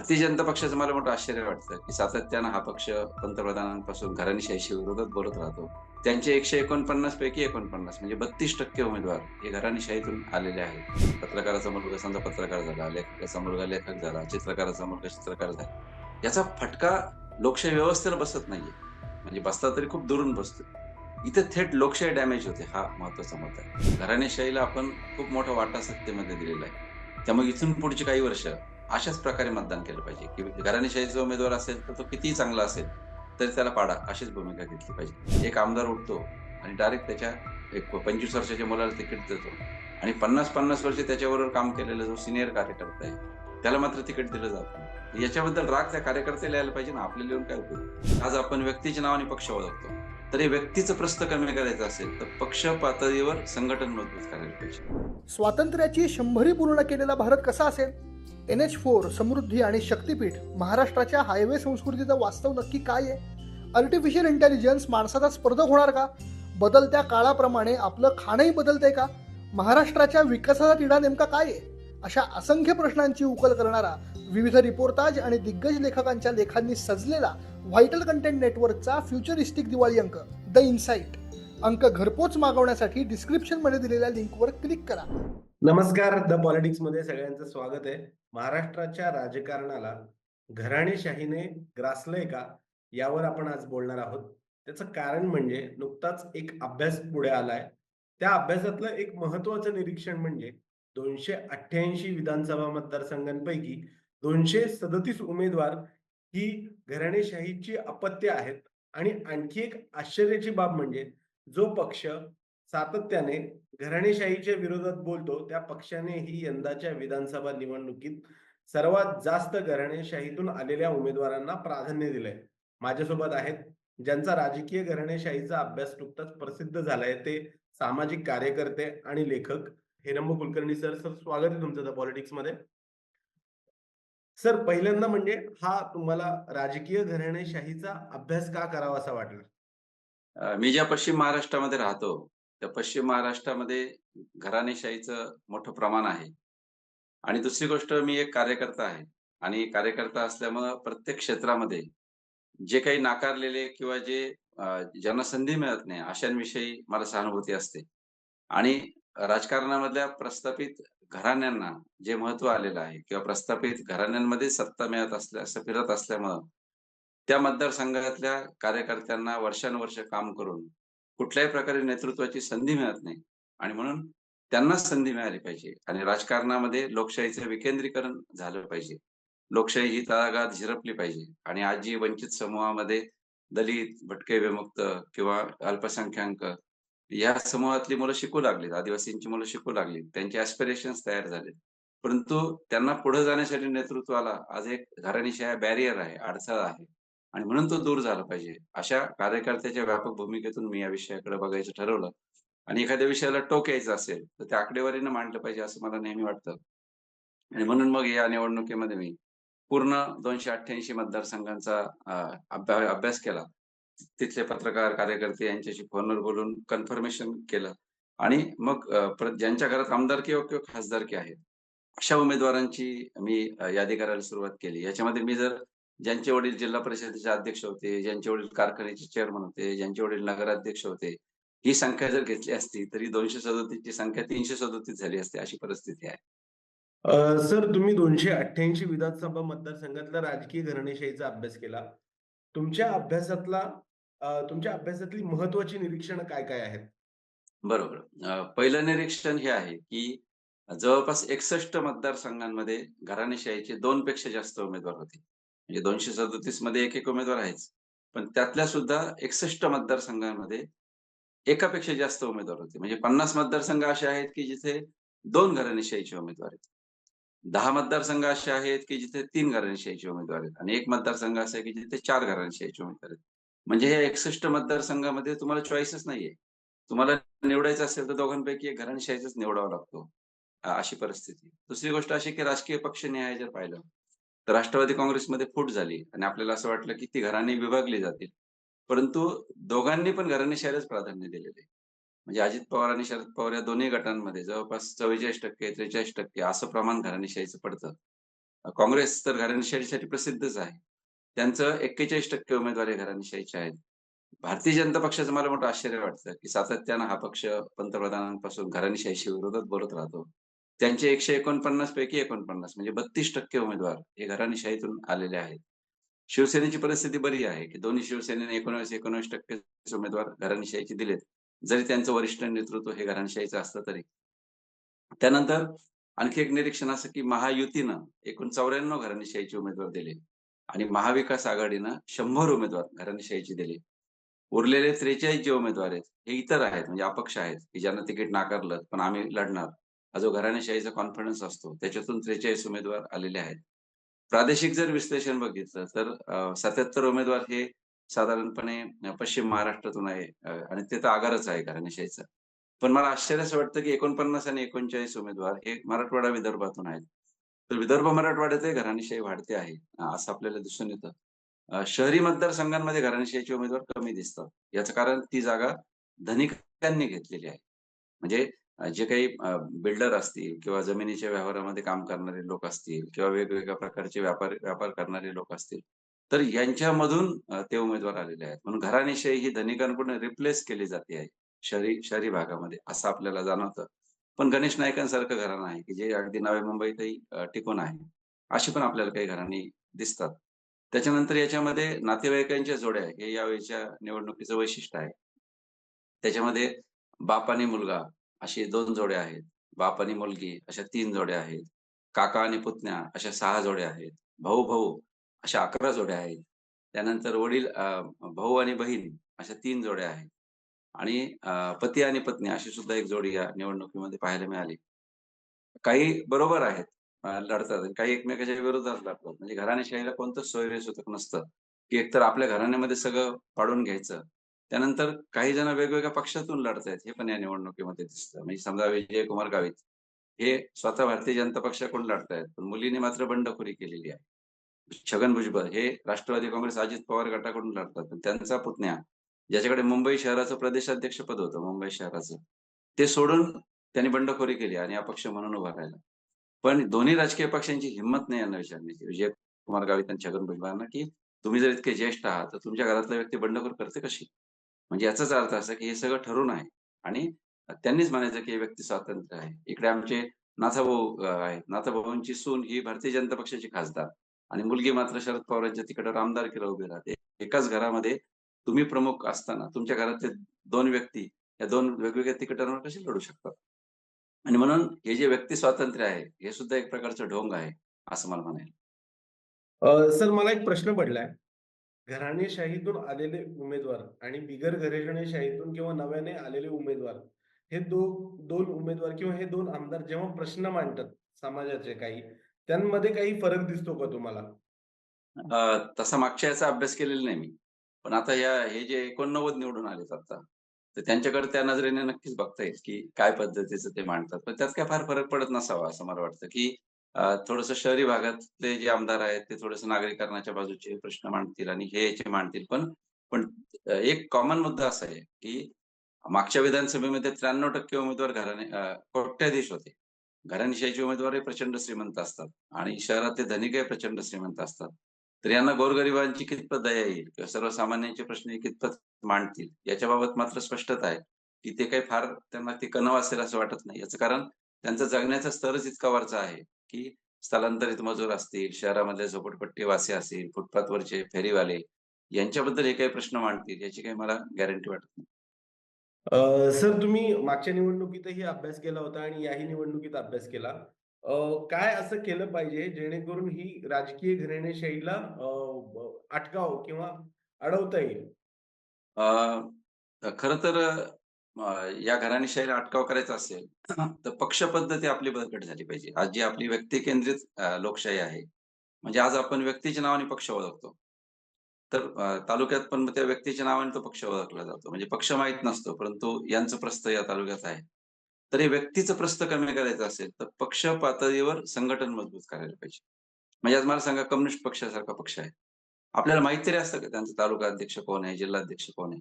भारतीय जनता पक्षाचं मला मोठं आश्चर्य वाटतं की सातत्यानं हा पक्ष पंतप्रधानांपासून घराणेशाहीशी विरोधात बोलत राहतो. त्यांचे एकशे एकोणपन्नास पैकी एकोणपन्नास म्हणजे बत्तीस टक्के उमेदवार हे घराणेशाहीतून आलेले आहेत. पत्रकाराचा मुलगा समजा पत्रकार झाला लेखकाचा मुलगा लेखक झाला चित्रकाराचा मुलगा चित्रकार झाला. याचा फटका लोकशाही व्यवस्थेला बसत नाहीये. म्हणजे बसता तरी खूप दुरून बसतो इथे थेट लोकशाही डॅमेज होते हा महत्त्वाचा मुद्दा आहे. घराणेशाहीला आपण खूप मोठा वाटा सत्तेमध्ये दिलेला आहे. त्यामुळे इथून पुढची काही वर्ष अशाच प्रकारे मतदान केलं पाहिजे. की घराणेशाहीचा उमेदवार असेल तर तो कितीही चांगला असेल तरी त्याला पाडा अशीच भूमिका घेतली पाहिजे. एक आमदार उठतो आणि डायरेक्ट त्याच्या एक पंचवीस वर्षाच्या मुलाला तिकीट देतो. आणि पन्नास पन्नास वर्ष त्याच्याबरोबर काम केलेला जो सिनियर कार्यकर्ता आहे त्याला मात्र तिकीट दिलं जात नाही. याच्याबद्दल राग त्या कार्यकर्त्याला यायला पाहिजे ना आपल्याला येऊन काय उपयोग? आज आपण व्यक्तीच्या नावाने पक्ष ओळखतो. तर हे व्यक्तीचं प्रस्त कमी करायचं असेल तर पक्ष पातळीवर संघटन मजबूत करायला पाहिजे. स्वातंत्र्याची शंभरी पूर्ण केलेला भारत कसा असेल? एन एच फोर समृद्धी आणि शक्तीपीठ महाराष्ट्राच्या हायवे संस्कृतीचं वास्तव नक्की काय आहे? आर्टिफिशियल इंटेलिजन्स माणसाचा स्पर्धक होणार का? बदलत्या काळाप्रमाणे आपलं खाणंही बदलतंय का? महाराष्ट्राच्या विकासाचा तिढा नेमका काय आहे? अशा असंख्य प्रश्नांची उकल करणारा विविध रिपोर्टाज आणि दिग्गज लेखकांच्या लेखांनी सजलेला व्हायटल कंटेंट नेटवर्कचा फ्युचरिस्टिक दिवाळी अंक द इन्साइट अंक घरपोच मागवण्यासाठी डिस्क्रिप्शनमध्ये दिलेल्या लिंकवर क्लिक करा. नमस्कार द पॉलिटिक्समध्ये सगळ्यांचं स्वागत आहे. महाराष्ट्राच्या राजकारणाला घराणेशाहीने ग्रासलंय का यावर आपण आज बोलणार आहोत. त्याचं कारण म्हणजे नुकताच एक अभ्यास पुढे आलाय. त्या अभ्यासातलं एक महत्वाचं निरीक्षण म्हणजे दोनशे अठ्ठ्याऐंशी विधानसभा मतदारसंघांपैकी दोनशे सदतीस उमेदवार ही घराणेशाहीची अपत्य आहेत. आणि आणखी एक आश्चर्याची बाब म्हणजे जो पक्ष सातत्याने घराणेशाहीच्या विरोधात बोलतो त्या पक्षाने ही यंदाच्या विधानसभा निवडणुकीत सर्वात जास्त घराणेशाहीतून आलेल्या उमेदवारांना प्राधान्य दिलंय. माझ्यासोबत आहेत ज्यांचा राजकीय घराणेशाहीचा अभ्यास नुकताच प्रसिद्ध झालाय ते सामाजिक कार्यकर्ते आणि लेखक. हेरंब कुलकर्णी सर सर स्वागत आहे तुमचं पॉलिटिक्समध्ये सर पहिल्यांदा म्हणजे हा तुम्हाला राजकीय घराणेशाहीचा अभ्यास का करावा असा वाटला मी ज्या पश्चिम महाराष्ट्रामध्ये राहतो त्या पश्चिम महाराष्ट्रामध्ये घराणेशाहीचं मोठं प्रमाण आहे. आणि दुसरी गोष्ट मी एक कार्यकर्ता आहे. आणि कार्यकर्ता असल्यामुळं प्रत्येक क्षेत्रामध्ये जे काही नाकारलेले किंवा जे ज्यांना संधी मिळत नाही अशांविषयी मला सहानुभूती असते. आणि राजकारणामधल्या प्रस्थापित घराण्यांना जे महत्त्व आलेलं आहे किंवा प्रस्थापित घराण्यांमध्ये सत्ता मिळत असल्या असं फिरत असल्यामुळं त्या मतदारसंघातल्या कार्यकर्त्यांना वर्षानुवर्ष काम करून कुठल्याही प्रकारे नेतृत्वाची संधी मिळत नाही. आणि म्हणून त्यांनाच संधी मिळाली पाहिजे. आणि राजकारणामध्ये लोकशाहीचं विकेंद्रीकरण झालं पाहिजे. लोकशाही ही तळागात झिरपली पाहिजे. आणि आज जी वंचित समूहामध्ये दलित भटके विमुक्त किंवा अल्पसंख्याक या समूहातली मुलं शिकू लागलीत. आदिवासींची मुलं शिकू लागली त्यांचे ऍस्पिरेशन्स तयार झाले परंतु त्यांना पुढे जाण्यासाठी नेतृत्वाला आज एक घराणीशाही बॅरियर आहे अडथळा आहे. आणि म्हणून तो दूर झाला पाहिजे. अशा कार्यकर्त्याच्या व्यापक भूमिकेतून मी या विषयाकडे बघायचं ठरवलं. आणि एखाद्या विषयाला टोक यायचं असेल तर त्या आकडेवारीनं मांडलं पाहिजे असं मला नेहमी वाटतं. आणि म्हणून मग या निवडणुकीमध्ये मी पूर्ण दोनशे अठ्ठ्याऐंशी मतदारसंघांचा अभ्या- अभ्यास केला. तिथले पत्रकार कार्यकर्ते यांच्याशी फोनवर बोलून कन्फर्मेशन केलं. आणि मग ज्यांच्या घरात आमदारकी किंवा किंवा खासदारकी आहेत अशा उमेदवारांची मी यादी करायला सुरुवात केली. याच्यामध्ये मी जर ज्यांचे वडील जिल्हा परिषदेचे अध्यक्ष होते ज्यांचे वडील कारखान्याचे चेअरमन होते ज्यांचे वडील नगराध्यक्ष होते ही संख्या जर घेतली असती तरी दोनशे सदोतीस ची संख्या तीनशे सदोतीस झाली असती अशी परिस्थिती आहे. सर तुम्ही दोनशे अठ्ठ्याऐंशी विधानसभा मतदारसंघातला राजकीय घराणेशाहीचा अभ्यास केला. तुमच्या अभ्यासातला तुमच्या अभ्यासातली महत्वाची निरीक्षण काय काय आहेत? बरोबर. पहिलं निरीक्षण हे आहे की जवळपास एकसष्ट मतदारसंघांमध्ये घराणेशाहीचे दोन पेक्षा जास्त उमेदवार होते. म्हणजे दोनशे सदतीसमध्ये एक एक उमेदवार आहेच. पण त्यातल्या सुद्धा एकसष्ट मतदारसंघांमध्ये एकापेक्षा जास्त उमेदवार होते. म्हणजे पन्नास मतदारसंघ असे आहेत की जिथे दोन घराणेशाहीचे उमेदवार आहेत. दहा मतदारसंघ असे आहेत की जिथे तीन घराणेशाहीचे उमेदवार आहेत. आणि एक मतदारसंघ असा आहे की जिथे चार घराणेशाहीचे उमेदवार आहेत. म्हणजे हे एकसष्ट मतदारसंघामध्ये तुम्हाला चॉईसच नाहीये. तुम्हाला निवडायचं असेल तर दोघांपैकी एक घराणेशाहीच निवडावा लागतो अशी परिस्थिती. दुसरी गोष्ट अशी की राजकीय पक्ष न्याय जर पाहिलं तर राष्ट्रवादी काँग्रेसमध्ये फूट झाली आणि आपल्याला असं वाटलं की ती घराणी विभागली जातील परंतु दोघांनी पण घराणेशाहीलाच प्राधान्य दिलेले म्हणजे अजित पवार आणि शरद पवार या दोन्ही गटांमध्ये जवळपास चव्वेचाळीस टक्के त्रेचाळीस टक्के असं प्रमाण घराणेशाहीचं पडतं काँग्रेस तर घराणेशाहीसाठी प्रसिद्धच आहे. त्यांचं 41% उमेदवारी घराणेशाहीचे आहेत. भारतीय जनता पक्षाचं मला मोठं आश्चर्य वाटतं, की सातत्यानं हा पक्ष पंतप्रधानांपासून घराणेशाहीशी विरोधात बोलत राहतो. त्यांचे 149 पैकी 49 म्हणजे 32% उमेदवार हे घराणेशाहीतून आलेले आहेत. शिवसेनेची परिस्थिती बरी आहे, की दोन्ही शिवसेनेने 19-19% उमेदवार घराणेशाहीचे दिलेत. जरी त्यांचं वरिष्ठ नेतृत्व हे घराणेशाहीचं असलं तरी. त्यानंतर आणखी एक निरीक्षण असं, की महायुतीनं एकूण 94 घराणेशाहीचे उमेदवार दिले आणि महाविकास आघाडीनं शंभर उमेदवार घराणेशाहीचे दिले. उरलेले 43 जे उमेदवार आहेत, हे इतर आहेत म्हणजे अपक्ष आहेत, की ज्यांना तिकीट नाकारलं, पण आम्ही लढणार. हा जो घराणेशाहीचा कॉन्फिडन्स असतो, त्याच्यातून 43 उमेदवार आलेले आहेत. प्रादेशिक जर विश्लेषण बघितलं तर सत्याहत्तर उमेदवार हे साधारणपणे पश्चिम महाराष्ट्रातून आहे आणि ते तर आगारच आहे घराणेशाहीचं. पण मला आश्चर्य असं वाटतं, की 49 आणि 39 उमेदवार हे मराठवाडा, विदर्भातून आहेत. तर विदर्भ मराठवाड्यातही घराणेशाही वाढते आहे, असं आपल्याला दिसून येतं. शहरी मतदारसंघांमध्ये घराणेशाहीचे उमेदवार कमी दिसतात. याचं कारण ती जागा धनिकांनी घेतलेली आहे. म्हणजे जे काही बिल्डर असतील किंवा जमिनीच्या व्यवहारामध्ये काम करणारे लोक असतील किंवा वेगवेगळ्या प्रकारचे व्यापार व्यापार करणारे लोक असतील, तर यांच्यामधून ते उमेदवार आलेले आहेत. म्हणून घराणेशाही ही धनिकांकडून रिप्लेस केली जाते आहे, शहरी शहरी भागामध्ये असं आपल्याला जाणवतं. पण गणेश नायकांसारखं घराणं आहे, की जे अगदी नवी मुंबईतही टिकून आहे. अशी पण आपल्याला काही घराणी दिसतात. त्याच्यानंतर याच्यामध्ये नातेवाईकांच्या जोड्या हे यावेळीच्या निवडणुकीचं वैशिष्ट्य आहे. त्याच्यामध्ये बाप आणि मुलगा अशी 2 जोड्या आहेत. बाप आणि मुलगी अशा तीन जोड्या आहेत. काका आणि पुतण्या अशा सहा जोड्या आहेत. भाऊ-भाऊ अशा 11 जोड्या आहेत. त्यानंतर वडील भाऊ आणि बहीण अशा तीन जोड्या आहेत. आणि पती आणि पत्नी अशी सुद्धा एक जोडी या निवडणुकीमध्ये पाहायला मिळाली. काही बरोबर आहेत, लढतात आणि काही एकमेकाच्या विरोधात लढतात. म्हणजे घराणेशाहीला कोणतं सोयरे-सूतक नसतं, की एकतर आपल्या घराण्यामध्ये सगळं पाडून घ्यायचं. त्यानंतर काही जण वेगवेगळ्या पक्षातून लढतायत, हे पण या निवडणुकीमध्ये दिसतं. म्हणजे समजा विजय कुमार गावित हे स्वतः भारतीय जनता पक्षाकडून लढतायत, पण मुलीने मात्र बंडखोरी केलेली आहे. छगन भुजबळ हे राष्ट्रवादी काँग्रेस अजित पवार गटाकडून लढतात. पण त्यांचा पुतण्या, ज्याच्याकडे मुंबई शहराचं प्रदेशाध्यक्षपद होतं, मुंबई शहराचं, ते सोडून त्यांनी बंडखोरी केली आणि अपक्ष म्हणून उभा राहिला. पण दोन्ही राजकीय पक्षांची हिंमत नाही यांना विचारण्याची, विजयकुमार गावित आणि छगन भुजबळांना, की तुम्ही जर इतके ज्येष्ठ आहात, तर तुमच्या घरातला व्यक्ती बंडखोर करते कशी? म्हणजे याचाच अर्थ असा, की हे सगळं ठरून आहे आणि त्यांनीच म्हणायचं, की हे व्यक्ती स्वातंत्र्य आहे. इकडे आमचे नाथाभाऊ आहेत. नाथाभाऊंची सून ही भारतीय जनता पक्षाची खासदार आणि मुलगी मात्र शरद पवारांच्या रामदार आमदारकीला उभी राहते. एकाच घरामध्ये तुम्ही प्रमुख असताना तुमच्या घरातले दोन व्यक्ती या दोन वेगवेगळ्या तिकिटांवर कसे लढू शकतात? आणि म्हणून हे जे व्यक्ती स्वातंत्र्य आहे, हे सुद्धा एक प्रकारचं ढोंग आहे, असं मला म्हणायला सर मला एक प्रश्न पडलाय. घराणेशाहीतून आलेले उमेदवार आणि बिगर घराणेशाहीतून किंवा नव्याने आलेले उमेदवार हे दो दोन उमेदवार किंवा हे दोन आमदार जेव्हा प्रश्न मांडतात समाजाचे काही, त्यांमध्ये काही फरक दिसतो का तुम्हाला? तसा मागच्या याचा अभ्यास केलेला नाही मी. पण आता या हे जे 89 निवडून आलेत आता, तर त्यांच्याकडे त्या नजरेने नक्कीच बघता येईल, की काय पद्धतीचं ते मांडतात. पण त्यात काय फार फरक पडत नसावा असं मला वाटतं, की थोडंसं शहरी भागातले जे आमदार आहेत, ते थोडंसं नागरीकरणाच्या बाजूचे प्रश्न मांडतील आणि हे याचे मांडतील. पण पण एक कॉमन मुद्दा असा आहे, की मागच्या विधानसभेमध्ये 93% उमेदवार घराणे कोट्याधीश होते. घराणेशाहीचे उमेदवारही प्रचंड श्रीमंत असतात आणि शहरातले धनिकही प्रचंड श्रीमंत असतात. तर यांना गोरगरिबांची कितपत दया येईल किंवा सर्वसामान्यांचे प्रश्न हे कितपत मांडतील, याच्याबाबत मात्र स्पष्टता आहे, की ते काही फार त्यांना ते कणव असेल असं वाटत नाही. याचं कारण त्यांचा जगण्याचा स्तरच इतका वरचा आहे, की स्थलांतरित मजूर असतील, शहरामधले झोपडपट्टी असतील, फुटपाथवरचे फेरीवाले यांच्याबद्दल हे काही प्रश्न मांडतील याची काही मला गॅरंटी वाटत नाही. सर तुम्ही मागच्या निवडणुकीतही अभ्यास केला होता आणि याही निवडणुकीत अभ्यास केला. काय असं केलं पाहिजे जेणेकरून ही राजकीय घराणेशाहीला अटकाव किंवा अडवता येईल? अ, खरं तर या घराणेशाहीला अटकाव करायचा असेल, तर पक्ष पद्धती आपली बळकट झाली पाहिजे. आज जी आपली व्यक्ती केंद्रित लोकशाही आहे. म्हणजे आज आपण व्यक्तीच्या नावाने पक्ष ओळखतो. तर तालुक्यात पण त्या व्यक्तीच्या नावाने तो पक्ष ओळखला जातो. म्हणजे पक्ष माहीत नसतो, परंतु यांचं प्रस्थ या तालुक्यात आहे. तर हे व्यक्तीचं प्रस्थ कमी करायचं असेल, तर पक्ष पातळीवर संघटन मजबूत करायला पाहिजे. म्हणजे आज मला सांगा कम्युनिस्ट पक्षासारखा पक्ष आहे. आपल्याला माहीत तरी असतं का त्यांचा तालुका अध्यक्ष कोण आहे, जिल्हाध्यक्ष कोण आहे?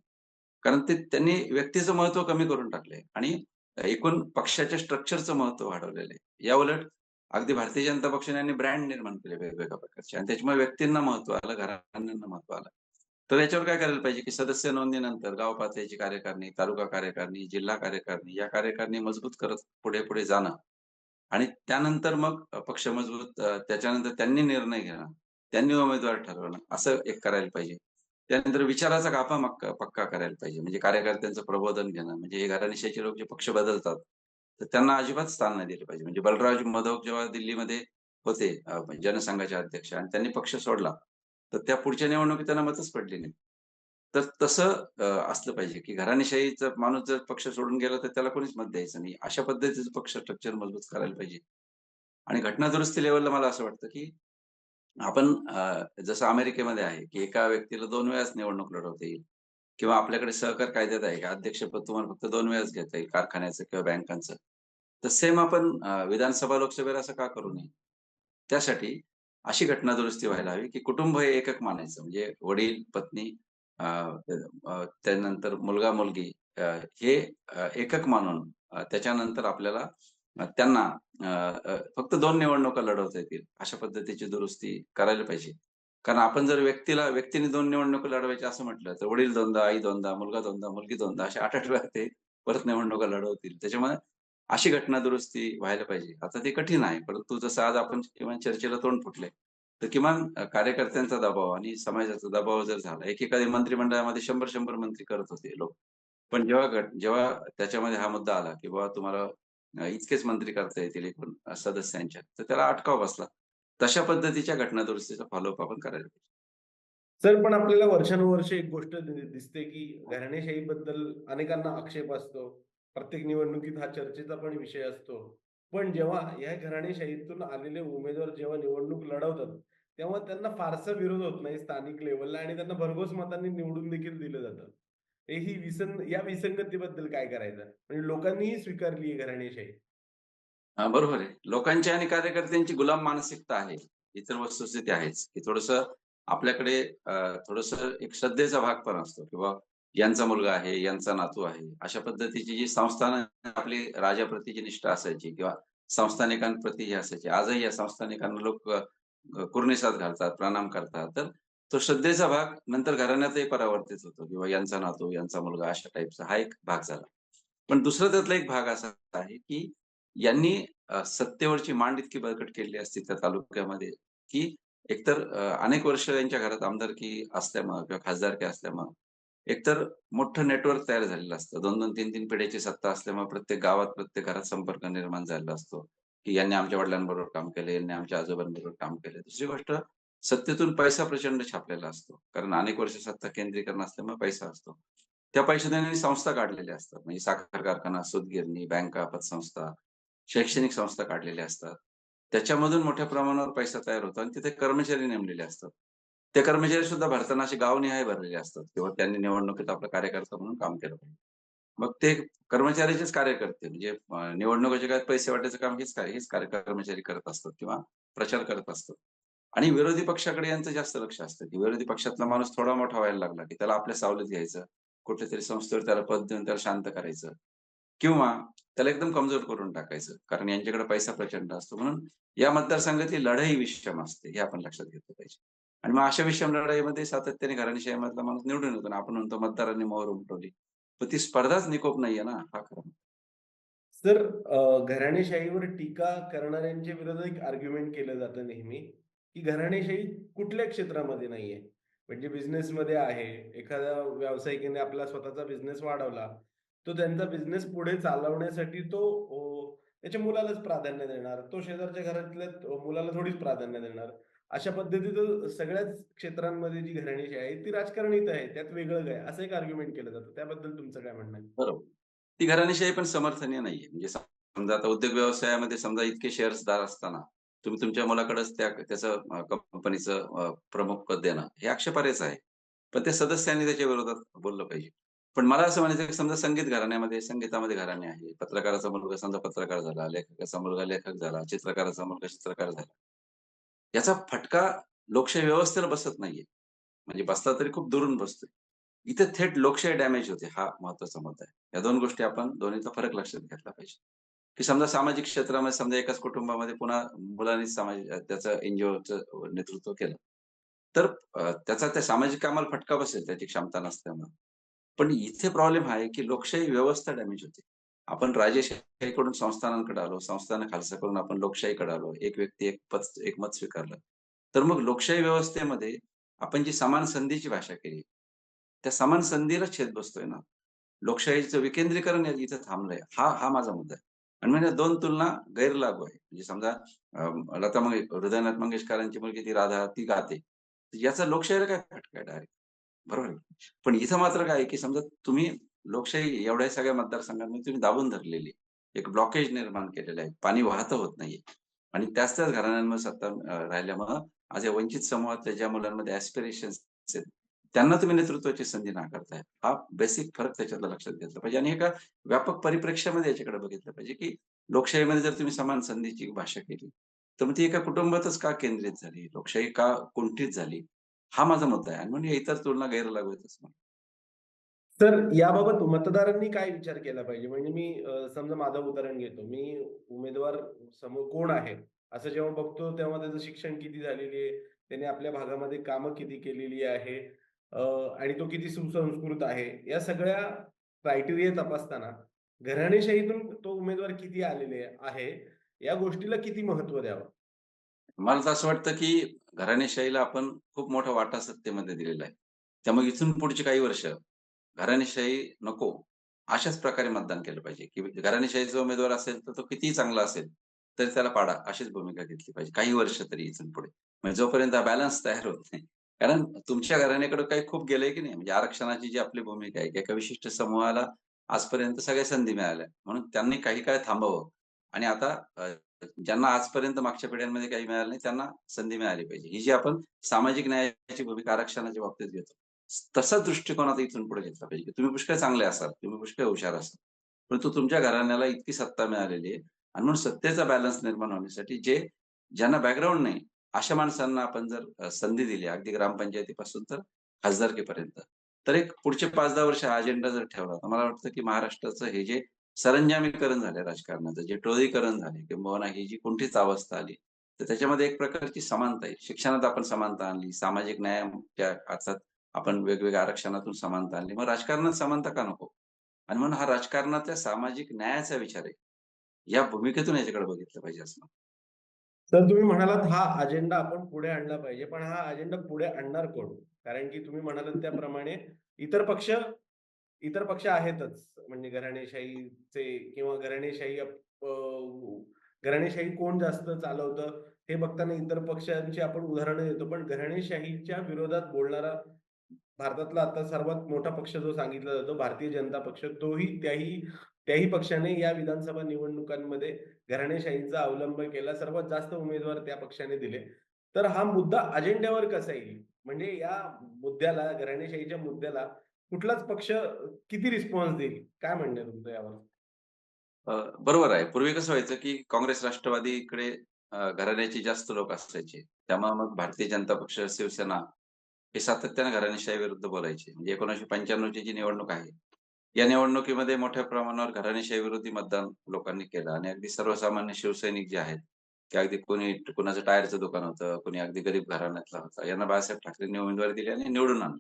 कारण ते त्यांनी व्यक्तीचं महत्त्व कमी करून टाकले आणि एकूण पक्षाच्या स्ट्रक्चरचं महत्त्व वाढवलेलं आहे. याउलट अगदी भारतीय जनता पक्षाने ब्रँड निर्माण केले वेगवेगळ्या प्रकारचे आणि त्याच्यामुळे व्यक्तींना महत्त्व आलं, घराण्यांना महत्त्व आलं. तर याच्यावर काय करायला पाहिजे, की सदस्य नोंदणीनंतर गाव पातळीची कार्यकारिणी, तालुका कार्यकारिणी, जिल्हा कार्यकारिणी या कार्यकारिणी मजबूत करत पुढे-पुढे जाणं आणि त्यानंतर मग पक्ष मजबूत त्याच्यानंतर त्यांनी निर्णय घेणं, त्यांनी उमेदवार ठरवणं असं एक करायला पाहिजे. त्यानंतर विचाराचा गाभा मक्का पक्का करायला पाहिजे. म्हणजे कार्यकर्त्यांचं प्रबोधन घेणं, म्हणजे हे लोक जे पक्ष बदलतात, तर त्यांना अजिबात स्थान नाही दिलं पाहिजे. म्हणजे बलराज मधोक जेव्हा दिल्लीमध्ये होते म्हणजे जनसंघाचे अध्यक्ष आणि त्यांनी पक्ष सोडला, तर त्या पुढच्या निवडणुकीत त्यांना मतच पडली नाही. तर तसं असलं पाहिजे, की घराणेशाहीचा माणूस जर पक्ष सोडून गेला, तर त्याला कोणीच मत द्यायचं नाही. अशा पद्धतीचं पक्ष स्ट्रक्चर मजबूत करायला पाहिजे. आणि घटना दुरुस्ती लेवलला मला असं वाटतं, की आपण जसं अमेरिकेमध्ये आहे, की एका व्यक्तीला दोन वेळाच निवडणूक लढवता येईल किंवा आपल्याकडे सहकार कायद्यात आहे, की अध्यक्षपद तुम्हाला फक्त दोन वेळाच घेता येईल कारखान्याचं किंवा बँकांचं. तर सेम आपण विधानसभा, लोकसभेला असं का करू नये? त्यासाठी अशी घटना दुरुस्ती व्हायला हवी, की कुटुंब हे एकक मानायचं. म्हणजे वडील, पत्नी त्यानंतर मुलगा-मुलगी हे एकक मानून त्याच्यानंतर आपल्याला त्यांना फक्त दोन निवडणुका लढवता येतील. अशा पद्धतीची दुरुस्ती करायला पाहिजे. कारण आपण जर व्यक्तीला व्यक्तीने दोन निवडणुका लढवायच्या असं म्हटलं, तर वडील दोनदा, आई दोनदा, मुलगा दोनदा, मुलगी दोनदा अशा 8-8 वेळा ते परत निवडणुका लढवतील. त्याच्यामुळे अशी घटना दुरुस्ती व्हायला पाहिजे. आता ते कठीण आहे. परंतु जसं आज आपण किमान चर्चेला तोंड फुटले तर किमान कार्यकर्त्यांचा दबाव आणि समाजाचा दबाव जर झाला, एकेकाळी मंत्रिमंडळामध्ये शंभर शंभर मंत्री करत होते लोक. पण जेव्हा जेव्हा त्याच्यामध्ये हा मुद्दा आला, की बाबा तुम्हाला इतकेच मंत्री करता येतील एकूण सदस्यांच्या, तर त्याला अटकाव बसला. तशा पद्धतीच्या घटना दुरुस्तीचा फॉलोअप आपण करायला पाहिजे. सर, पण आपल्याला वर्षानुवर्षे एक गोष्ट दिसते, की घराणेशाहीबद्दल अनेकांना आक्षेप असतो. प्रत्येक निवडणुकीत हा चर्चेचा पण विषय असतो. पण जेव्हा या घराणेशाहीतून आलेले उमेदवार जेव्हा निवडणूक लढवतात, तेव्हा त्यांना फारसा विरोध होत नाही स्थानिक लेवलला आणि त्यांना भरघोस मतांनी निवडून देखील दिलं जातं. ही विसंग या विसंगतीबद्दल काय करायचं? म्हणजे लोकांनीही स्वीकारली घराण्याशाही बरोबर आहे. लोकांची आणि कार्यकर्त्यांची गुलाम मानसिकता आहे. इतर वस्तुस्थिती आहेच, की थोडस आपल्याकडे थोडस एक श्रद्धेचा भाग पण असतो किंवा यांचा मुलगा आहे, यांचा नातू आहे. अशा पद्धतीची जी संस्थान आपली राजाप्रतीची निष्ठा असायची किंवा संस्थानिकांप्रती ही असायची. आजही या संस्थानिकांना लोक कुर्निसात घालतात, प्रणाम करतात. तर तो श्रद्धेचा भाग नंतर घराण्यातही परावर्तित होतो किंवा यांचा नातो यांचा मुलगा अशा टाईपचा हा एक भाग झाला. पण दुसरा त्यातला एक भाग असा आहे, की यांनी सत्तेवरची मांड इतकी बळकट केली असती त्या तालुक्यामध्ये, की एकतर अनेक वर्ष यांच्या घरात आमदारकी असल्यामुळं किंवा खासदारकी असल्यामुळं, एकतर मोठं नेटवर्क तयार झालेलं असतं. 2-2, 3-3 पिढ्याची सत्ता असल्यामुळे प्रत्येक गावात, प्रत्येक घरात संपर्क निर्माण झालेला असतो, की यांनी आमच्या वडिलांबरोबर काम केलं, यांनी आमच्या आजोबांबरोबर काम केलं. दुसरी गोष्ट सत्तेतून पैसा प्रचंड छापलेला असतो. कारण अनेक वर्ष सत्ता केंद्रीकरण असल्यामुळे पैसा असतो. त्या पैशाने त्यांनी संस्था काढलेल्या असतात. म्हणजे साखर कारखाना, सूतगिरणी, बँका, पतसंस्था, शैक्षणिक संस्था काढलेल्या असतात. त्याच्यामधून मोठ्या प्रमाणावर पैसा तयार होतो आणि तिथे कर्मचारी नेमलेले असतात. ते कर्मचारी सुद्धा भरताना असे गावनिहाय भरलेले असतात किंवा त्यांनी निवडणुकीत आपला कार्यकर्ता म्हणून काम केलं पाहिजे. मग ते कर्मचाऱ्याचेच कार्यकर्ते म्हणजे निवडणुकीच्या काळात पैसे वाटायचं काम हेच काय हेच कार्य कर्मचारी करत असतात किंवा प्रचार करत असतात. आणि विरोधी पक्षाकडे यांचं जास्त लक्ष असतं, की विरोधी पक्षातला माणूस थोडा मोठा व्हायला लागला, की त्याला आपल्या सावलीत घ्यायचं. कुठल्यातरी संस्थेवर त्याला पद देऊन त्याला शांत करायचं किंवा त्याला एकदम कमजोर करून टाकायचं. कारण यांच्याकडे पैसा प्रचंड असतो. म्हणून या मतदारसंघातली लढाई विषम असते, हे आपण लक्षात घेतलं पाहिजे. आणि मग अशा विषम लढाईमध्ये सातत्याने घराणीशाहीमधला माणूस निवडून येतो आणि आपण म्हणतो मतदारांनी मोहर उमटवली. पण ती स्पर्धाच निकोप नाहीये ना, हा खरं सर घराणेशाहीवर टीका करणाऱ्यांच्या विरोधात एक आर्ग्युमेंट केलं जातं नेहमी, ही घराणेशाही कुठल्या क्षेत्रामध्ये नाहीये. म्हणजे बिझनेसमध्ये आहे. एखाद्या व्यावसायिकाने आपला स्वतःचा बिझनेस वाढवला. तो त्यांचा बिझनेस पुढे चालवण्यासाठी तो त्याच्या मुलालाच प्राधान्य देणार. तो शेजारच्या घरातल्या मुलाला थोडीच प्राधान्य देणार. अशा पद्धतीचं सगळ्याच क्षेत्रांमध्ये जी घराणेशाही आहे ती राजकारणीत आहे. त्यात वेगळं काय? असं एक आर्ग्युमेंट केलं जातं. त्याबद्दल तुमचं काय म्हणणं आहे? बरोबर. ती घराणेशाही पण समर्थनीय नाहीये. म्हणजे समजा आता उद्योग व्यवसायामध्ये समजा इतके शेअर्सदार असताना, तुम्ही तुमच्या मुलाकडेच त्या त्याचं कंपनीचं प्रमुख पद देणं, हे आक्षेपार्हच आहे. पण त्या सदस्यांनी त्याच्या विरोधात बोललं पाहिजे. पण मला असं म्हणायचं समजा संगीत घराण्यामध्ये संगीतामध्ये घराणे आहे. पत्रकाराचा मुलगा समजा पत्रकार झाला, लेखकाचा मुलगा लेखक झाला, चित्रकाराचा मुलगा चित्रकार झाला. याचा फटका लोकशाही व्यवस्थेला बसत नाहीये. म्हणजे बसला तरी खूप दुरून बसतोय. इथे थेट लोकशाही डॅमेज होते. हा महत्त्वाचा मुद्दा आहे. या दोन गोष्टी आपण दोन्हीचा फरक लक्षात घेतला पाहिजे. की समजा सामाजिक क्षेत्रामध्ये समजा एकाच कुटुंबामध्ये पुन्हा मुलांनी समाज त्याचं एनजीओचं नेतृत्व केलं. तर त्याचा त्या सामाजिक कामाला फटका बसेल त्याची क्षमता नसल्यामुळे. पण इथे प्रॉब्लेम हा आहे, की लोकशाही व्यवस्था डॅमेज होते. आपण राजेशाहीकडून संस्थानांकडे आलो, संस्थान खालसा करून आपण लोकशाहीकडे आलो. एक व्यक्ती एक पद एक मत स्वीकारलं. तर मग लोकशाही व्यवस्थेमध्ये आपण जी समान संधीची भाषा केली, त्या समान संधीला छेद बसतोय ना. लोकशाहीचं विकेंद्रीकरण इथे इथं थांबलंय. हा हा माझा मुद्दा आहे. आणि म्हणजे दोन तुलना गैरलागू आहे. म्हणजे समजा लता मंगेश हृदयनाथ मंगेशकरांची मुलगी ती राधा ती गाते. याचा लोकशाहीला काय फटका आहे डायरेक्ट. बरोबर पण इथं मात्र काय आहे, की समजा तुम्ही लोकशाही एवढ्या सगळ्या मतदारसंघांमध्ये तुम्ही दाबून धरलेली आहे. एक ब्लॉकेज निर्माण केलेलं आहे. पाणी वाहत होत नाहीये. आणि त्याच त्याच घराण्यांमध्ये सत्ता राहिल्यामुळं आज या वंचित समूहातल्या ज्या मुलांमध्ये ऍस्पिरेशन्स आहेत, त्यांना तुम्ही नेतृत्वाची संधी नाकारताय. हा बेसिक फरक त्याच्यातला लक्षात घेतला पाहिजे आणि एका व्यापक परिप्रेक्ष्यामध्ये याच्याकडे बघितलं पाहिजे, की लोकशाहीमध्ये जर तुम्ही समान संधीची भाषा केली, तर मग ती एका कुटुंबातच का केंद्रित झाली? लोकशाही का कुंठित झाली? हा माझा मुद्दा आहे आणि म्हणून इतर तुलना गैर लागू येतच तर याबाबत मतदारांनी काय विचार केला पाहिजे? म्हणजे मी समजा माझं उदाहरण घेतो. मी उमेदवार समोर कोण आहे? असं जेव्हा बघतो तेव्हा त्याचं शिक्षण किती झालेली आहे, त्याने आपल्या भागामध्ये कामं किती केलेली आहे आणि तो किती सुसंस्कृत आहे. या सगळ्या क्रायटेरिया तपासताना घराणेशाहीतून तो उमेदवार किती आलेले आहे, या गोष्टीला किती महत्त्व द्यावं? मला तर असं वाटतं, की घराणेशाहीला आपण खूप मोठा वाटा सत्तेमध्ये दिलेला आहे. त्यामुळे इथून पुढची काही वर्ष घराणेशाही नको, अशाच प्रकारे मतदान केलं पाहिजे, की घराणेशाहीचा उमेदवार असेल, तर तो कितीही चांगला असेल, तरी त्याला पाडा, अशीच भूमिका घेतली पाहिजे. काही वर्ष तरी इथून पुढे. म्हणजे जोपर्यंत हा बॅलन्स तयार होत नाही. कारण तुमच्या घराण्याकडे काही खूप गेलंय की नाही, म्हणजे आरक्षणाची जी आपली भूमिका आहे, की एका विशिष्ट समूहाला आजपर्यंत सगळ्या संधी मिळाल्या. म्हणून त्यांनी काही काळ थांबावं आणि आता ज्यांना आजपर्यंत मागच्या पिढ्यांमध्ये काही मिळालं नाही, त्यांना संधी मिळाली पाहिजे. ही जी आपण सामाजिक न्यायाची भूमिका आरक्षणाच्या बाबतीत घेतो. तसा दृष्टिकोन आता इथून पुढे घेतला पाहिजे, की तुम्ही पुष्कळ चांगले असाल, तुम्ही पुष्कळ हुशार असाल. परंतु तुमच्या घराण्याला इतकी सत्ता मिळालेली आहे आणि म्हणून सत्तेचा बॅलन्स निर्माण होण्यासाठी जे ज्यांना बॅकग्राऊंड नाही, अशा माणसांना आपण जर संधी दिली, अगदी ग्रामपंचायतीपासून तर खासदारकीपर्यंत, तर एक पुढचे 5-10 वर्ष हा अजेंडा जर ठेवला, तर मला वाटतं, की महाराष्ट्राचं हे जे सरंजामीकरण झालं राजकारणाचं, जे टोळीकरण झाले किंबहुना ही जी कोणतीच अवस्था आली, तर त्याच्यामध्ये एक प्रकारची समानता आहे. शिक्षणात आपण समानता आणली, सामाजिक न्यायाच्या अर्थात आपण वेगवेगळ्या आरक्षणातून समानता आणली. मग राजकारणात समानता का नको? आणि म्हणून हा राजकारणातल्या सामाजिक न्यायाचा विचार आहे. या भूमिकेतून याच्याकडे बघितलं पाहिजे असं तर तुम्ही म्हणालात हा अजेंडा आपण पुढे आणला पाहिजे. पण हा अजेंडा पुढे आणणार कोण? कारण की तुम्ही म्हणालात त्याप्रमाणे इतर पक्ष इतर पक्ष आहेतच. म्हणजे घराणेशाहीचे किंवा घराणेशाही घराणेशाही कोण जास्त चालवतं हे बघताना इतर पक्षांची आपण उदाहरणं देतो. पण घराणेशाहीच्या विरोधात बोलणारा भारतातला आता सर्वात मोठा पक्ष जो सांगितला जातो भारतीय जनता पक्ष, तोही त्याही त्याही पक्षाने या विधानसभा निवडणुकांमध्ये घराणेशाहीचा अवलंब केला. सर्वात जास्त उमेदवार त्या पक्षाने दिले. तर हा मुद्दा अजेंड्यावर कसा येईल? म्हणजे या मुद्द्याला, घराणेशाहीच्या मुद्द्याला कुठलाच पक्ष किती रिस्पॉन्स देईल? काय म्हणणं तुमचं यावर? बरोबर आहे. पूर्वी कसं व्हायचं, की काँग्रेस राष्ट्रवादीकडे घराण्याचे घराण्याची जास्त लोक असायचे. त्यामुळे मग भारतीय जनता पक्ष, शिवसेना हे सातत्याने घराणेशाही विरुद्ध बोलायचे. म्हणजे 1995 ची जी निवडणूक आहे, या निवडणुकीमध्ये मोठ्या प्रमाणावर घराणेशाही विरोधी मतदान लोकांनी केलं आणि अगदी सर्वसामान्य शिवसैनिक जे आहेत, की अगदी कोणी कुणाचं टायरचं दुकान होतं, कोणी अगदी गरीब घराण्यातला होता. यांना बाळासाहेब ठाकरेंनी उमेदवारी दिली आणि निवडून आणलं.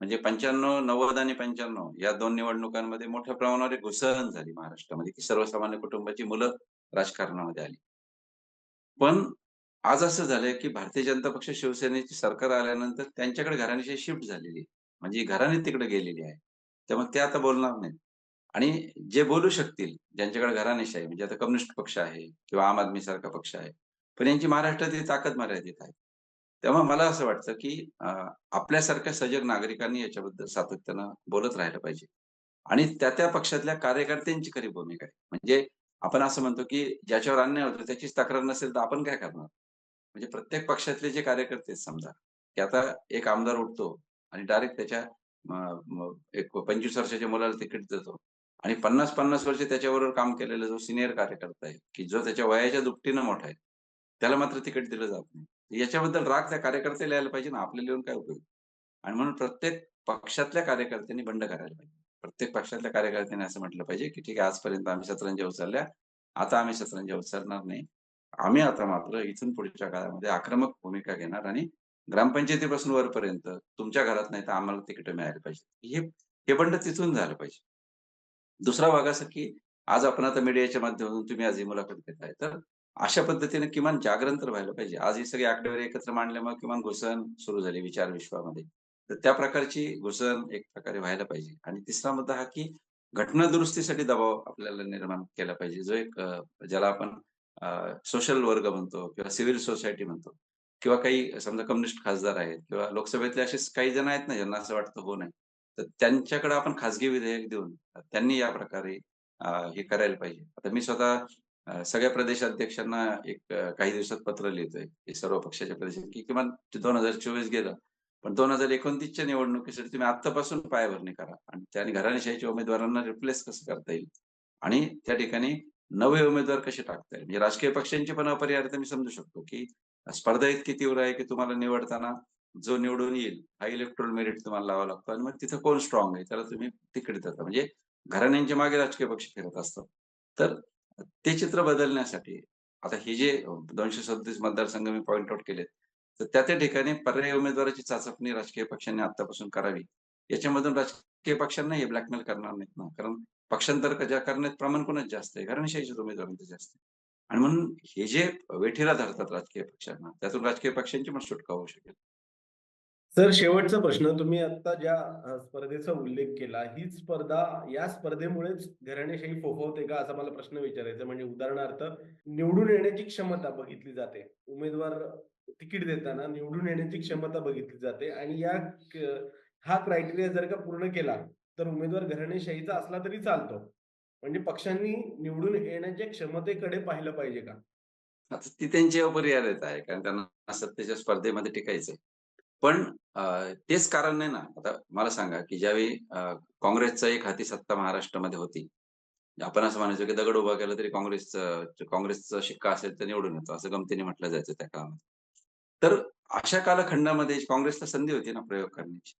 म्हणजे 95, 90 आणि 95 या दोन निवडणुकांमध्ये मोठ्या प्रमाणावर घुसळण झाली महाराष्ट्रामध्ये, की सर्वसामान्य कुटुंबाची मुलं राजकारणामध्ये आली. पण आज असं झालंय, की भारतीय जनता पक्ष, शिवसेनेची सरकार आल्यानंतर त्यांच्याकडे घराण्याची शिफ्ट झालेली आहे. म्हणजे घराणे तिकडे गेलेली आहे. त्यामुळे ते आता बोलणार नाहीत. आणि जे बोलू शकतील, ज्यांच्याकडे घराणेशाही म्हणजे आता कम्युनिस्ट पक्ष आहे किंवा आम आदमी सारखा पक्ष आहे. पण यांची महाराष्ट्रातील ताकद मर्यादित आहे. तेव्हा मला असं वाटतं, की आपल्यासारख्या सजग नागरिकांनी याच्याबद्दल सातत्यानं बोलत राहिलं पाहिजे. आणि त्या-त्या पक्षातल्या कार्यकर्त्यांची खरी भूमिका आहे. म्हणजे आपण असं म्हणतो, की ज्याच्यावर अन्याय होतो त्याचीच तक्रार नसेल तर आपण काय करणार? म्हणजे प्रत्येक पक्षातले जे कार्यकर्ते आहेत समजा, की आता एक आमदार उठतो आणि डायरेक्ट त्याच्या एक 25 वर्षाच्या मुलाला तिकीट देतो आणि 50-50 वर्ष त्याच्याबरोबर काम केलेला जो सिनियर कार्यकर्ता आहे, की जो त्याच्या वयाच्या दुपटीनं मोठा आहे, त्याला मात्र तिकीट दिलं जात नाही. याच्याबद्दल राग त्या कार्यकर्त्याला यायला पाहिजे ना, आपल्याला येऊन काय उपयोग? आणि म्हणून प्रत्येक पक्षातल्या कार्यकर्त्यांनी बंड करायला पाहिजे. प्रत्येक पक्षातल्या कार्यकर्त्यांनी असं म्हटलं पाहिजे, की ठीक आहे आजपर्यंत आम्ही सतरंज्या उचलल्या. आता आम्ही शतरंज उचलणार नाही. आम्ही आता मात्र इथून पुढच्या काळामध्ये आक्रमक भूमिका घेणार आणि ग्रामपंचायतीपासून वरपर्यंत तुमच्या घरात नाही तर आम्हाला तिकीट मिळायला पाहिजे. हे हे बंड तिथून झालं पाहिजे. दुसरा भाग असा की आज आपण आता मीडियाच्या माध्यमातून तुम्ही आज ही मुलाखत घेताय. तर अशा पद्धतीने किमान जागरण तर व्हायला पाहिजे. आज ही सगळी आकडेवारी एकत्र मांडल्यामुळे किमान घुसण सुरू झाली विचार विश्वामध्ये. तर त्या प्रकारची घुसण एक प्रकारे व्हायला पाहिजे. आणि तिसरा मुद्दा हा की घटना दुरुस्तीसाठी दबाव आपल्याला निर्माण केला पाहिजे. जो एक ज्याला आपण सोशल वर्ग म्हणतो किंवा सिव्हिल सोसायटी म्हणतो किंवा काही समजा कम्युनिस्ट खासदार आहेत किंवा लोकसभेतले असे काही जण आहेत ना ज्यांना असं वाटतं हो नाही. तर त्यांच्याकडे आपण खाजगी विधेयक देऊन त्यांनी या प्रकारे हे करायला पाहिजे. आता मी स्वतः सगळ्या प्रदेशाध्यक्षांना एक काही दिवसात पत्र लिहितोय, की सर्व पक्षाच्या प्रदेश की किमान 2024 गेलं. पण दोन हजार एकोणतीसच्या निवडणुकीसाठी तुम्ही आतापासून पायाभरणी करा आणि त्याने घराणेशाहीच्या उमेदवारांना रिप्लेस कसं करता येईल आणि त्या ठिकाणी नवे उमेदवार कसे टाकता येईल. म्हणजे राजकीय पक्षांची पण अपरिहार्यता मी समजू शकतो, की स्पर्धा इतकी तीव्र आहे, की तुम्हाला निवडताना जो निवडून येईल हा इलेक्ट्रोल मेरिट तुम्हाला लावा लागतो आणि मग तिथं कोण स्ट्रॉंग आहे त्याला तुम्ही तिकडे जाता म्हणजे घराण्यांच्या मागे राजकीय पक्ष फिरत असतात. तर ते चित्र बदलण्यासाठी आता हे जे 237 मतदारसंघ मी पॉइंट आउट केलेत. तर त्या त्या ठिकाणी पर्यायी उमेदवाराची चाचपणी राजकीय पक्षांनी आतापासून करावी. याच्यामधून राजकीय पक्षांना हे ब्लॅकमेल करणार नाहीत ना. कारण पक्षांतर ज्या करण्यात प्रमाण कोणाच जास्त आहे? घराणेशाहीच्याच उमेदवारांचं जास्त आहे. आणि म्हणून हे जे वेठीला धरतात राजकीय पक्षांना, त्यातून राजकीय पक्षांची पण सुटका होऊ शकेल. सर शेवटचा प्रश्न तुम्ही आता ज्या स्पर्धेचा उल्लेख केला, ही स्पर्धा या स्पर्धेमुळेच घराणेशाही फोफवते का? असा मला प्रश्न विचारायचा म्हणजे उदाहरणार्थ निवडून येण्याची क्षमता बघितली जाते. उमेदवार तिकीट देताना निवडून येण्याची क्षमता बघितली जाते आणि या हा क्रायटेरिया जर का पूर्ण केला, तर उमेदवार घराणेशाहीचा असला तरी चालतो. म्हणजे पक्षांनी निवडून येण्याच्या क्षमतेकडे पाहिलं पाहिजे का? आता ती त्यांची अपरिहार्यता आहे. कारण त्यांना सत्तेच्या स्पर्धेमध्ये टिकायचंय. पण तेच कारण नाही ना. आता मला सांगा, की ज्यावेळी काँग्रेसचा एक हाती सत्ता महाराष्ट्रामध्ये होती. आपण असं म्हणायचो, की दगड उभा केला तरी काँग्रेसचं काँग्रेसचा शिक्का असेल तर निवडून येतो. असं गमतीने म्हटलं जायचं त्या काळामध्ये. तर अशा कालखंडामध्ये काँग्रेसला संधी होती ना प्रयोग करण्याची.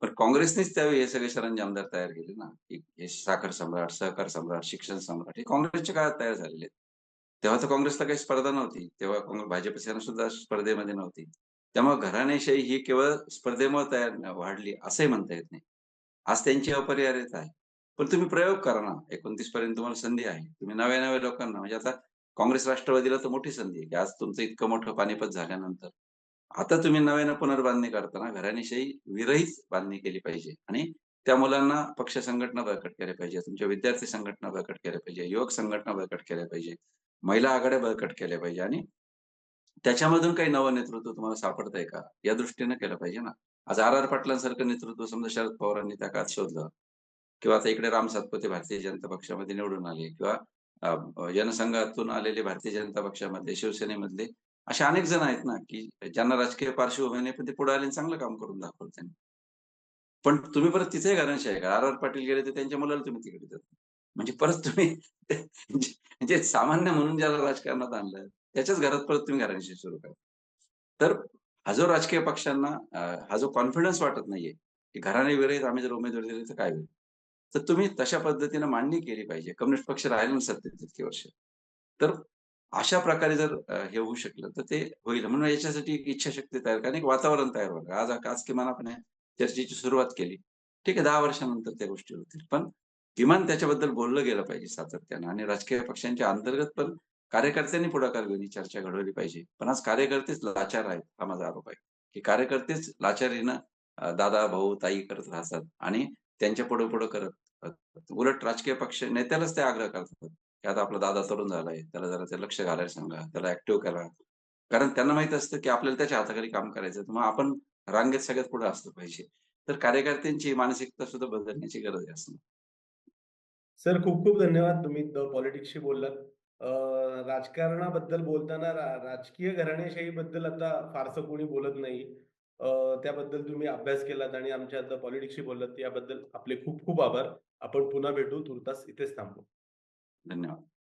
पण काँग्रेसनेच त्यावेळी हे सगळे शरंजी आमदार तयार केले ना, हे साखर सम्राट, सहकार सम्राट, शिक्षण सम्राट हे काँग्रेसच्या काळात तयार झालेले तेव्हा तर काँग्रेसला काही स्पर्धा नव्हती. तेव्हा काँग्रेस भाजप सेना सुद्धा स्पर्धेमध्ये नव्हती. त्यामुळे घराणेशाही ही केवळ स्पर्धेमुळे तयार वाढली असंही म्हणता येत नाही. आज त्यांची अपरिहार्यता आहे. पण तुम्ही प्रयोग करा ना. 29 पर्यंत तुम्हाला संधी आहे. तुम्ही नव्या-नव्या लोकांना म्हणजे आता काँग्रेस राष्ट्रवादीला तर मोठी संधी आहे, की आज तुमचं इतकं मोठं पानिपत झाल्यानंतर आता तुम्ही नव्यानं पुनर्बांधणी करताना घराणेशाही विरहित बांधणी केली पाहिजे आणि त्या मुलांना पक्ष संघटना बळकट केल्या पाहिजे. तुमच्या विद्यार्थी संघटना बळकट केल्या पाहिजे. युवक संघटना बळकट केल्या पाहिजे. महिला आघाड्या बळकट केल्या पाहिजे आणि त्याच्यामधून काही नवं नेतृत्व तुम्हाला सापडतंय का? या दृष्टीनं केलं पाहिजे ना. आज आर. आर. पाटलांसारखं नेतृत्व समजा शरद पवारांनी त्या काळात शोधलं किंवा आता इकडे राम सातपुते भारतीय जनता पक्षामध्ये निवडून आले किंवा जनसंघातून आलेले भारतीय जनता पक्षामध्ये, शिवसेनेमधले असे अनेक जण आहेत ना, की ज्यांना राजकीय पार्श्वभूमी नाही, पण ते पुढे आले चांगलं काम करून दाखवलं त्यांनी. पण तुम्ही परत तिथेही आहे का आर. आर. पाटील गेले तर त्यांच्या मुलाला तुम्ही तिकडे देता. म्हणजे परत तुम्ही म्हणजे सामान्य म्हणून ज्याला राजकारणात आणलं, त्याच्याच घरात परत तुम्ही घराणेशाही सुरू करा. तर हा जो राजकीय पक्षांना हा जो कॉन्फिडन्स वाटत नाहीये, की घराणेविरहित आम्ही जर उमेदवारी दिली तर काय होईल? तर तुम्ही तशा पद्धतीने मांडणी केली पाहिजे. कम्युनिस्ट पक्ष राहिले ना सत्तेत वर्ष. तर अशा प्रकारे जर हे होऊ शकलं तर ते होईल. म्हणून याच्यासाठी एक इच्छाशक्ती तयार करा आणि एक वातावरण तयार व्हावं. आज आज किमान आपण चर्चेची सुरुवात केली. ठीक आहे दहा वर्षानंतर त्या गोष्टी होतील. पण किमान त्याच्याबद्दल बोललं गेलं पाहिजे सातत्यानं आणि राजकीय पक्षांच्या अंतर्गत पण कार्यकर्त्यांनी पुढाकार घेऊन ही चर्चा घडवली पाहिजे. पण आज कार्यकर्तेच लाचार आहेत, हा माझा आरोप आहे. की कार्यकर्तेच लाचारीनं दादा, भाऊ, ताई करत राहतात आणि त्यांच्या पुढे पुढे करत उलट राजकीय पक्ष नेत्यालाच ते आग्रह करतात, की आता आपला दादा तरुण झालाय, त्याला जरा ते लक्ष घालायला सांगा, त्याला ऍक्टिव्ह करा. कारण त्यांना माहीत असतं, की आपल्याला त्याच्या हाताखाली काम करायचं तर मग आपण रांगेत सगळ्यात पुढे असलं पाहिजे. तर कार्यकर्त्यांची मानसिकता सुद्धा बदलण्याची गरज आहे असं सर खूप-खूप धन्यवाद. तुम्ही पॉलिटिक्सशी बोललात. राजकारणाबद्दल बोलताना राजकीय राजकीय घराणेशाहीबद्दल आता फारसं कोणी बोलत नाही. त्याबद्दल तुम्ही अभ्यास केलात आणि आमच्या आता पॉलिटिक्सशी बोललात याबद्दल आपले खूप-खूप आभार. आपण पुन्हा भेटू. तुर्तास इथेच थांबू. धन्यवाद.